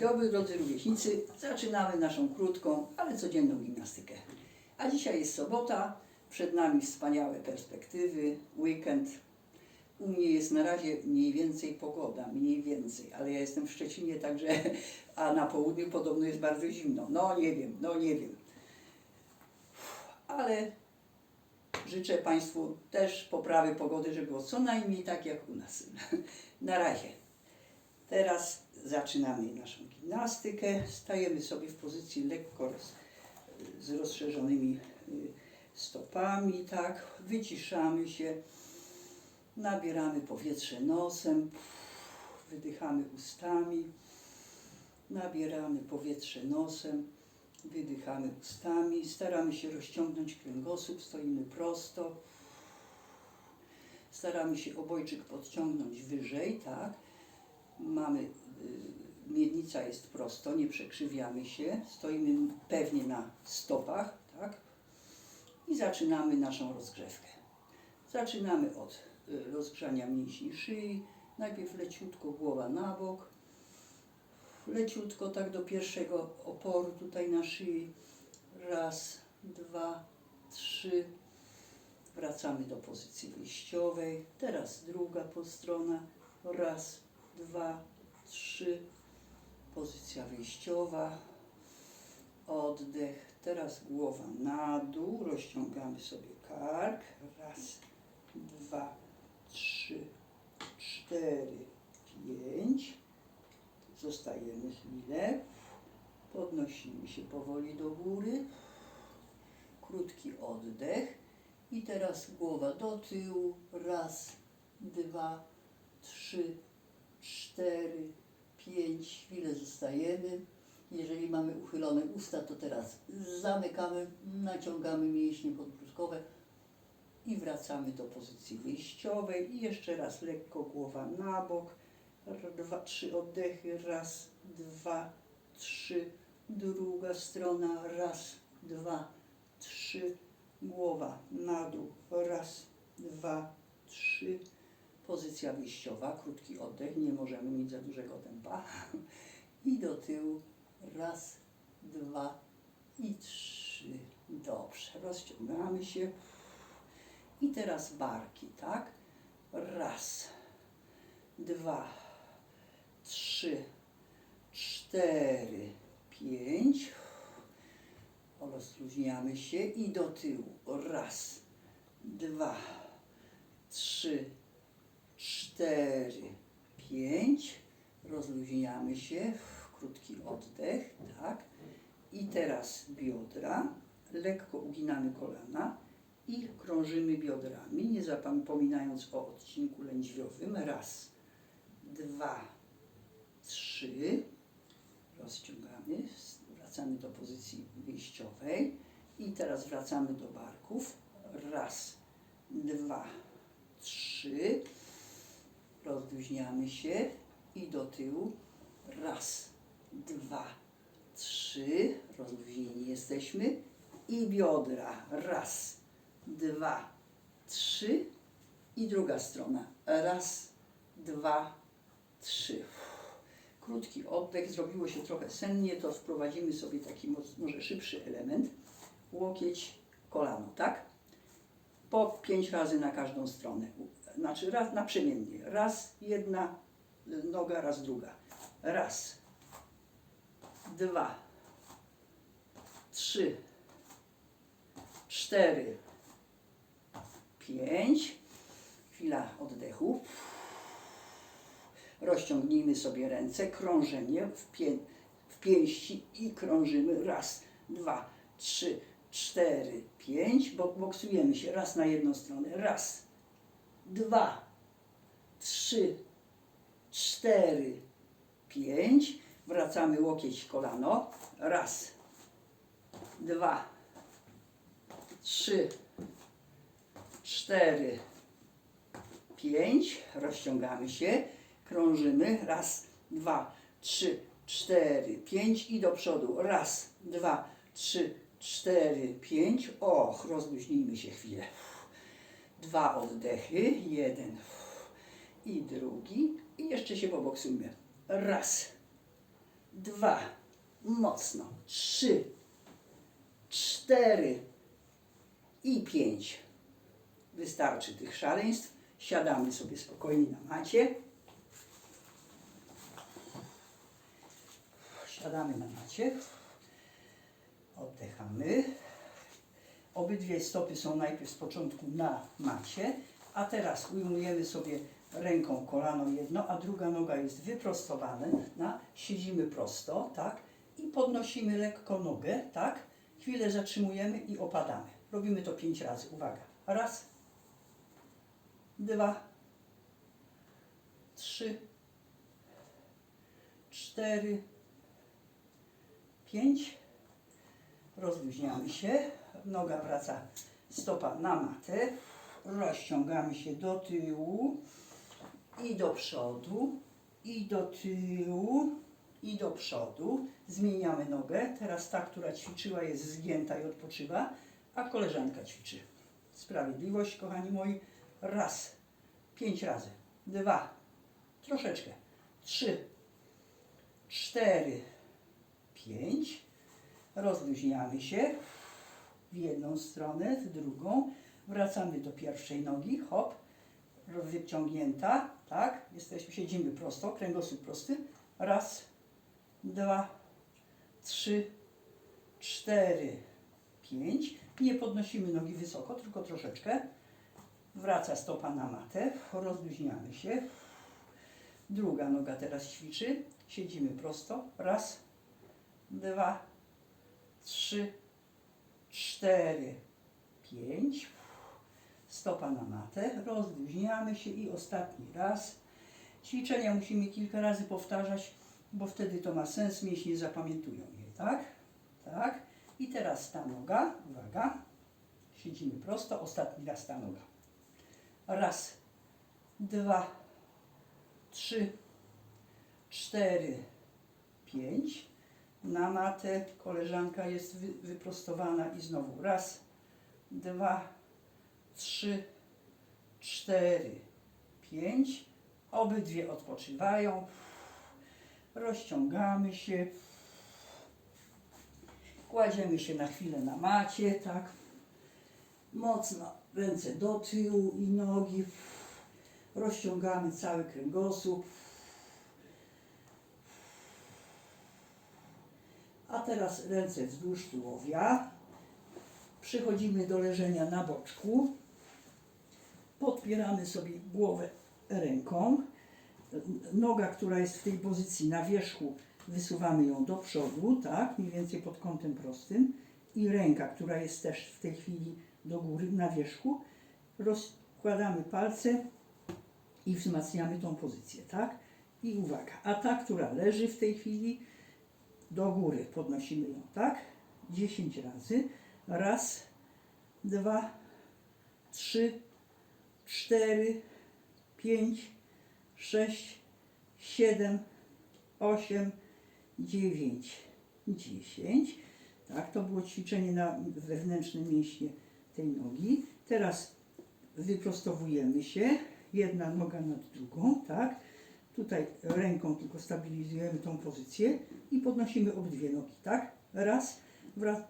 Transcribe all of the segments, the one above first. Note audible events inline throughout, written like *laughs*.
dobry drodzy rówieśnicy. Zaczynamy naszą krótką, ale codzienną gimnastykę. A dzisiaj jest sobota, przed nami wspaniałe perspektywy, weekend. U mnie jest na razie mniej więcej pogoda, mniej więcej, ale ja jestem w Szczecinie, także, a na południu podobno jest bardzo zimno. No nie wiem, no nie wiem. Ale życzę Państwu też poprawy pogody, żeby było co najmniej tak jak u nas. *laughs* Na razie. Teraz zaczynamy naszą gimnastykę. Stajemy sobie w pozycji lekko z rozszerzonymi y, stopami, tak. Wyciszamy się. Nabieramy powietrze nosem. Wydychamy ustami. Nabieramy powietrze nosem. Wydychamy ustami. Staramy się rozciągnąć kręgosłup. Stoimy prosto. Staramy się obojczyk podciągnąć wyżej, tak mamy, y, miednica jest prosto, nie przekrzywiamy się, stoimy pewnie na stopach, tak? I zaczynamy naszą rozgrzewkę. Zaczynamy od y, rozgrzania mięśni szyi, najpierw leciutko głowa na bok, leciutko tak do pierwszego oporu tutaj na szyi, raz, dwa, trzy, wracamy do pozycji wyjściowej, teraz druga strona, raz, dwa, trzy, pozycja wyjściowa, oddech, teraz głowa na dół, rozciągamy sobie kark, raz, dwa, trzy, cztery, pięć, zostajemy chwilę, podnosimy się powoli do góry, krótki oddech. I teraz głowa do tyłu, raz, dwa, trzy, cztery, pięć, chwilę zostajemy. Jeżeli mamy uchylone usta, to teraz zamykamy, naciągamy mięśnie podbródkowe i wracamy do pozycji wyjściowej. I jeszcze raz lekko głowa na bok. Dwa, trzy oddechy. Raz, dwa, trzy. Druga strona. Raz, dwa, trzy. Głowa na dół. Raz, dwa, trzy pozycja wyjściowa, krótki oddech, nie możemy mieć za dużego tempa. *laughs* I do tyłu, raz, dwa i trzy. Dobrze, rozciągamy się. I teraz barki, tak? Raz, dwa, trzy, cztery, pięć. Rozluźniamy się i do tyłu. Raz, dwa, trzy, cztery, pięć. Rozluźniamy się, krótki oddech, tak. I teraz biodra, lekko uginamy kolana i krążymy biodrami, nie zapominając o odcinku lędźwiowym. Raz, dwa, trzy. Rozciągamy, wracamy do pozycji wyjściowej i teraz wracamy do barków. Raz, dwa, trzy rozluźniamy się i do tyłu. Raz, dwa, trzy. Rozluźnieni jesteśmy. I biodra. Raz, dwa, trzy. I druga strona. Raz, dwa, trzy. Krótki oddech. Zrobiło się trochę sennie, to wprowadzimy sobie taki może szybszy element. Łokieć, kolano, tak? po pięć razy na każdą stronę. Znaczy raz naprzemiennie. Raz jedna noga, raz druga. Raz, dwa, trzy, cztery, pięć. Chwila oddechu. Rozciągnijmy sobie ręce, krążenie w, pię w pięści i krążymy. Raz, dwa, trzy, cztery, pięć. Bo boksujemy się raz na jedną stronę. Raz, dwa, trzy, cztery, pięć. Wracamy łokieć kolano. Raz, dwa, trzy, cztery, pięć. Rozciągamy się, krążymy. Raz, dwa, trzy, cztery, pięć i do przodu. Raz, dwa, trzy, cztery, pięć. Och, rozluźnijmy się chwilę. Dwa oddechy, jeden i drugi. I jeszcze się poboksujmy. Raz, dwa, mocno, trzy, cztery i pięć. Wystarczy tych szaleństw. Siadamy sobie spokojnie na macie. Siadamy na macie. Oddychamy. Obydwie stopy są najpierw z początku na macie, a teraz ujmujemy sobie ręką kolano jedno, a druga noga jest wyprostowana, na, siedzimy prosto, tak, i podnosimy lekko nogę, tak, chwilę zatrzymujemy i opadamy. Robimy to pięć razy, uwaga. Raz, dwa, trzy, cztery, pięć. Rozluźniamy się, noga wraca, stopa na matę, rozciągamy się do tyłu i do przodu, i do tyłu, i do przodu. Zmieniamy nogę. Teraz ta, która ćwiczyła, jest zgięta i odpoczywa, a koleżanka ćwiczy. Sprawiedliwość, kochani moi. Raz, pięć razy. Dwa, troszeczkę. Trzy, cztery, pięć. Rozluźniamy się w jedną stronę, w drugą. Wracamy do pierwszej nogi, hop, wyciągnięta, tak, jesteśmy, siedzimy prosto, kręgosłup prosty. Raz, dwa, trzy, cztery, pięć. Nie podnosimy nogi wysoko, tylko troszeczkę. Wraca stopa na matę, rozluźniamy się. Druga noga teraz ćwiczy. Siedzimy prosto. Raz, dwa, trzy, cztery, pięć. Stopa na matę. Rozluźniamy się i ostatni raz. Ćwiczenia musimy kilka razy powtarzać, bo wtedy to ma sens. Mięśnie zapamiętują je, tak? Tak. I teraz ta noga. Uwaga. Siedzimy prosto. Ostatni raz ta noga. Raz, dwa, trzy, cztery, pięć. Na matę koleżanka jest wy, wyprostowana i znowu raz, dwa, trzy, cztery, pięć. Obydwie odpoczywają. Rozciągamy się. Kładziemy się na chwilę na macie, tak. Mocno ręce do tyłu i nogi. Rozciągamy cały kręgosłup. Teraz ręce wzdłuż tułowia. Przychodzimy do leżenia na boczku. Podpieramy sobie głowę ręką. Noga, która jest w tej pozycji na wierzchu, wysuwamy ją do przodu, tak, mniej więcej pod kątem prostym. I ręka, która jest też w tej chwili do góry, na wierzchu, rozkładamy palce i wzmacniamy tą pozycję, tak? I uwaga, a ta, która leży w tej chwili, do góry podnosimy ją, tak? 10 razy. Raz, dwa, trzy, cztery, pięć, sześć, siedem, osiem, dziewięć, dziesięć. Tak, to było ćwiczenie na wewnętrzne mięśnie tej nogi. Teraz wyprostowujemy się, jedna noga nad drugą, tak? Tutaj ręką tylko stabilizujemy tą pozycję i podnosimy obydwie nogi, tak? Raz,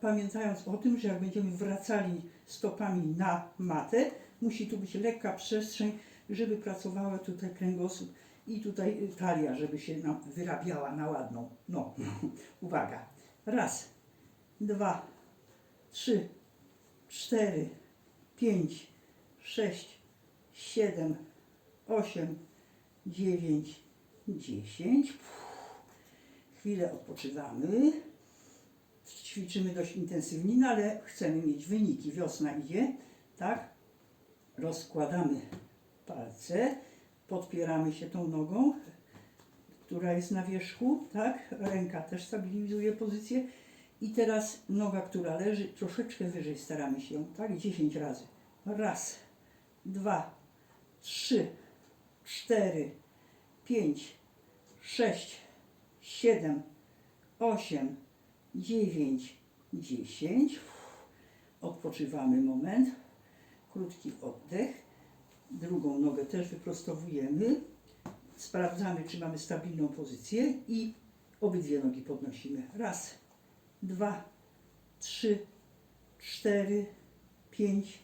pamiętając o tym, że jak będziemy wracali stopami na matę, musi tu być lekka przestrzeń, żeby pracowała tutaj kręgosłup i tutaj talia, żeby się nam wyrabiała na ładną. No, *laughs* uwaga. Raz, dwa, trzy, cztery, pięć, sześć, siedem, osiem, dziewięć, dziesięć. Chwilę odpoczywamy. Ćwiczymy dość intensywnie, no ale chcemy mieć wyniki. Wiosna idzie, tak? Rozkładamy palce, podpieramy się tą nogą, która jest na wierzchu, tak? Ręka też stabilizuje pozycję. I teraz noga, która leży, troszeczkę wyżej staramy się ją, tak? 10 razy. Raz, dwa, trzy, cztery, pięć, sześć, siedem, osiem, dziewięć, dziesięć. Odpoczywamy moment. Krótki oddech. Drugą nogę też wyprostowujemy. Sprawdzamy, czy mamy stabilną pozycję i Obydwie nogi podnosimy. Raz, dwa, trzy, cztery, pięć,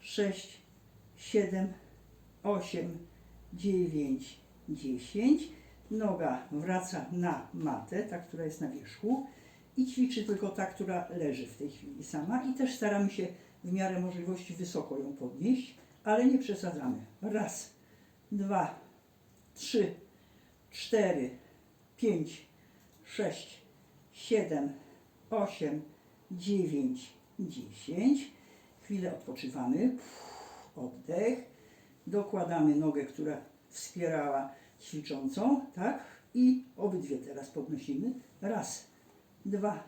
sześć, siedem, osiem, dziewięć, dziesięć. Noga wraca na matę, ta, która jest na wierzchu i ćwiczy tylko ta, która leży w tej chwili sama i też staramy się w miarę możliwości wysoko ją podnieść, ale nie przesadzamy. Raz, dwa, trzy, cztery, pięć, sześć, siedem, osiem, dziewięć, dziesięć. Chwilę odpoczywamy. Oddech. Dokładamy nogę, która wspierała ćwiczącą, tak? I obydwie teraz podnosimy. Raz, dwa,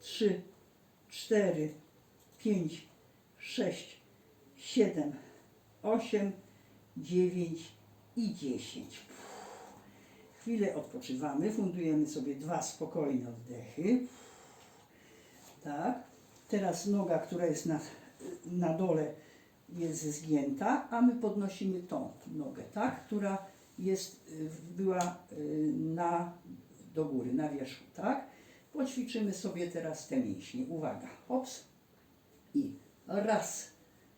trzy, cztery, pięć, sześć, siedem, osiem, dziewięć i dziesięć. Chwilę odpoczywamy, fundujemy sobie dwa spokojne oddechy. Tak. Teraz noga, która jest na, na dole, jest zgięta, a my podnosimy tą nogę, tak, która jest, y, była y, na, do góry, na wierzchu, tak. Poćwiczymy sobie teraz te mięśnie. Uwaga, hops i raz,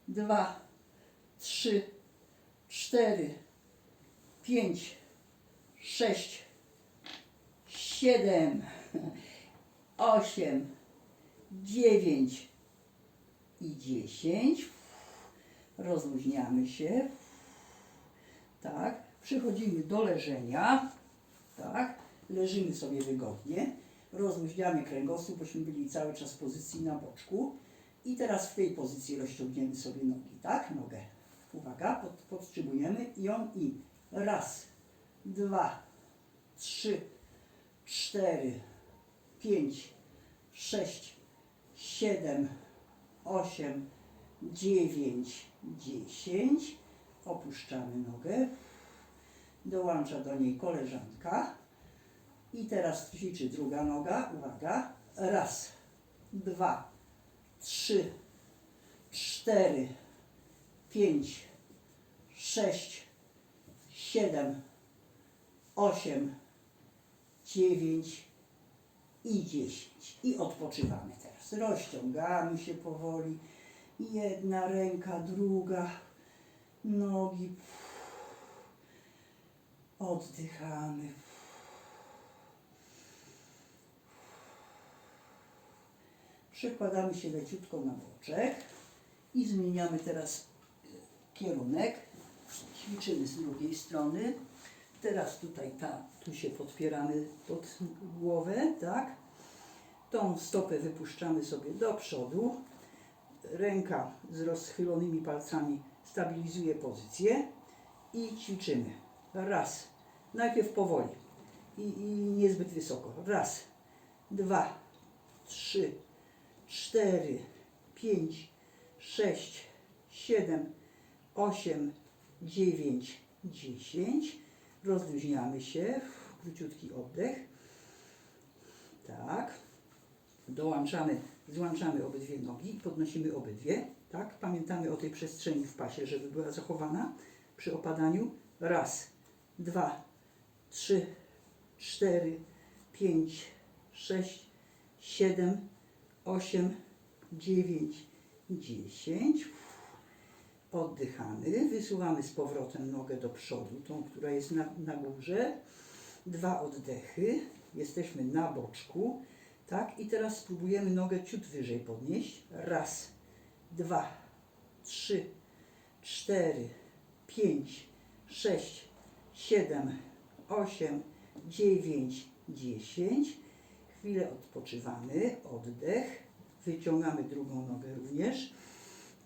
dwa, trzy, cztery, pięć, sześć, siedem, osiem, dziewięć i dziesięć. Rozluźniamy się. Tak. Przechodzimy do leżenia. Tak. Leżymy sobie wygodnie. Rozluźniamy kręgosłup, bośmy byli cały czas w pozycji na boczku. I teraz w tej pozycji rozciągniemy sobie nogi. Tak. Nogę. Uwaga. Pod, podtrzymujemy ją i raz, dwa, trzy, cztery, pięć, sześć, siedem, osiem, dziewięć, dziesięć. Opuszczamy nogę. Dołącza do niej koleżanka. I teraz ćwiczy druga noga. Uwaga. Raz, dwa, trzy, cztery, pięć, sześć, siedem, osiem, dziewięć i dziesięć. I odpoczywamy teraz. Rozciągamy się powoli. Jedna ręka, druga, nogi. Oddychamy. Przekładamy się leciutko na boczek i zmieniamy teraz e, kierunek. Ćwiczymy z drugiej strony. Teraz tutaj ta, tu się podpieramy pod głowę, tak? Tą stopę wypuszczamy sobie do przodu. Ręka z rozchylonymi palcami stabilizuje pozycję i ćwiczymy. Raz. Najpierw powoli i, i niezbyt wysoko. Raz, dwa, trzy, cztery, pięć, sześć, siedem, osiem, dziewięć, dziesięć. Rozluźniamy się. Króciutki oddech. Tak. Dołączamy, złączamy obydwie nogi, podnosimy obydwie. Tak. Pamiętamy o tej przestrzeni w pasie, żeby była zachowana przy opadaniu. Raz, dwa, trzy, cztery, pięć, sześć, siedem, osiem, dziewięć, dziesięć. Oddychamy, wysuwamy z powrotem nogę do przodu, tą, która jest na, na górze. Dwa oddechy, jesteśmy na boczku, tak? I teraz spróbujemy nogę ciut wyżej podnieść. Raz, dwa, trzy, cztery, pięć, sześć, siedem, osiem, dziewięć, dziesięć. Chwilę odpoczywamy, oddech. Wyciągamy drugą nogę również.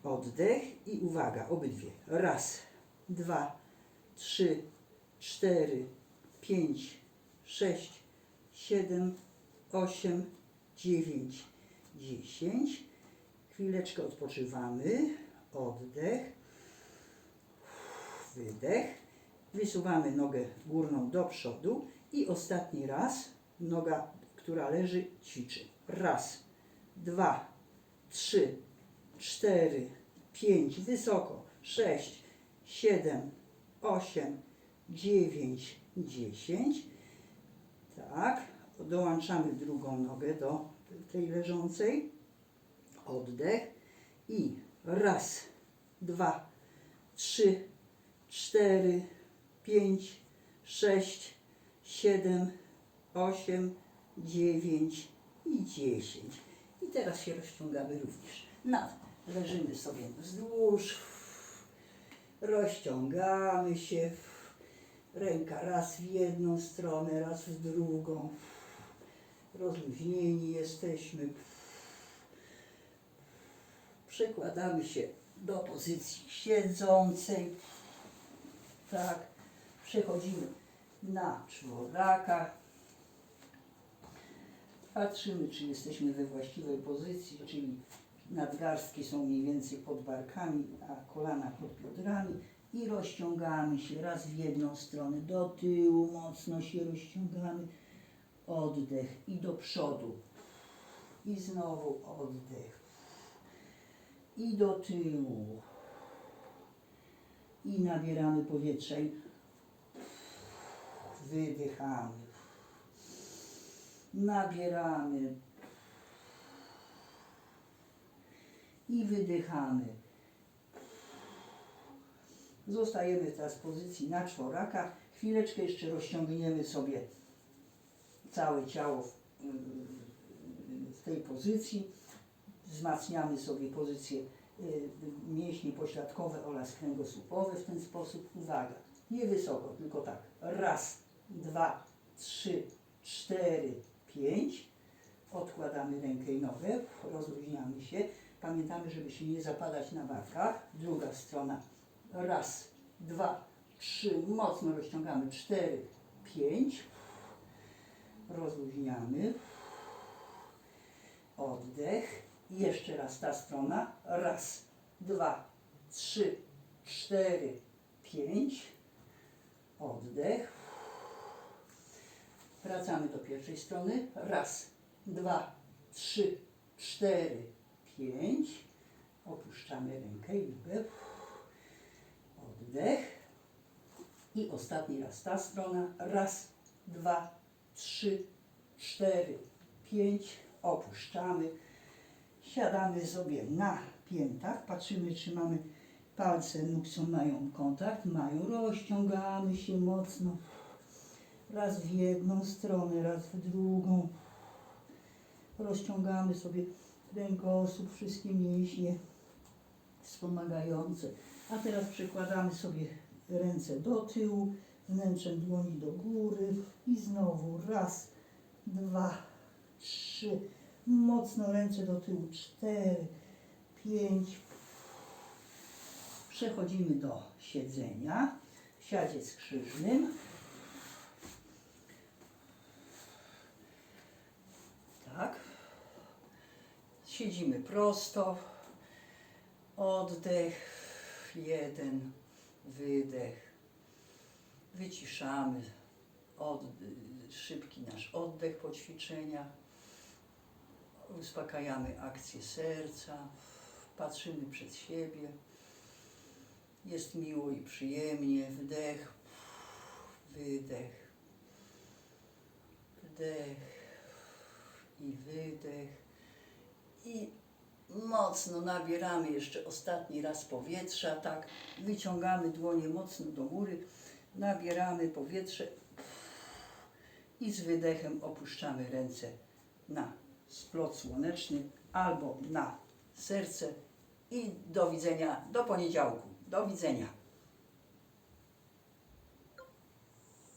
Oddech i uwaga, obydwie. Raz, dwa, trzy, cztery, pięć, sześć, siedem, osiem, dziewięć, dziesięć. Chwileczkę odpoczywamy. Oddech. Wydech. Wysuwamy nogę górną do przodu i ostatni raz noga, która leży, ćwiczy. Raz, dwa, trzy, cztery, pięć, wysoko, sześć, siedem, osiem, dziewięć, dziesięć. Tak, dołączamy drugą nogę do tej leżącej. Oddech i raz, dwa, trzy, cztery, pięć, sześć, siedem, osiem, dziewięć i dziesięć. I teraz się rozciągamy również. Na, leżymy sobie wzdłuż, rozciągamy się. Ręka raz w jedną stronę, raz w drugą. Rozluźnieni jesteśmy. Przekładamy się do pozycji siedzącej. Tak. Przechodzimy na czworaka. Patrzymy, czy jesteśmy we właściwej pozycji, czyli nadgarstki są mniej więcej pod barkami, a kolana pod biodrami i rozciągamy się raz w jedną stronę do tyłu, mocno się rozciągamy, oddech i do przodu. I znowu oddech. I do tyłu. I nabieramy powietrza i wydychamy. Nabieramy. I wydychamy. Zostajemy teraz w pozycji na czworaka. Chwileczkę jeszcze rozciągniemy sobie całe ciało w, w tej pozycji. Wzmacniamy sobie pozycje y, mięśnie pośladkowe oraz kręgosłupowe w ten sposób. Uwaga, nie wysoko, tylko tak. Raz, dwa, trzy, cztery, pięć. Odkładamy rękę i nogę, rozluźniamy się. Pamiętamy, żeby się nie zapadać na barkach. Druga strona. Raz, dwa, trzy. Mocno rozciągamy. Cztery, pięć. Rozluźniamy. Oddech. Jeszcze raz ta strona. Raz, dwa, trzy, cztery, pięć. Oddech. Wracamy do pierwszej strony. Raz, dwa, trzy, cztery, pięć. Opuszczamy rękę i nogę. Oddech. I ostatni raz ta strona. Raz, dwa, trzy, cztery, pięć. Opuszczamy. Siadamy sobie na piętach. Patrzymy, czy mamy palce nóg, co mają kontakt. Mają. Rozciągamy się mocno. Raz w jedną stronę, raz w drugą. Rozciągamy sobie kręgosłup, wszystkie mięśnie wspomagające. A teraz przekładamy sobie ręce do tyłu, wnętrzem dłoni do góry i znowu raz, dwa, trzy. Mocno ręce do tyłu, cztery, pięć. Przechodzimy do siedzenia siadzie skrzyżnym. Tak. Siedzimy prosto. Oddech. Jeden. Wydech. Wyciszamy. Od, szybki nasz oddech po ćwiczeniach. Uspokajamy akcję serca. Patrzymy przed siebie. Jest miło i przyjemnie. Wdech. Wydech. Wdech i wydech. I mocno nabieramy jeszcze ostatni raz powietrza, tak. Wyciągamy dłonie mocno do góry, nabieramy powietrze i z wydechem opuszczamy ręce na splot słoneczny albo na serce i do widzenia do poniedziałku. Do widzenia.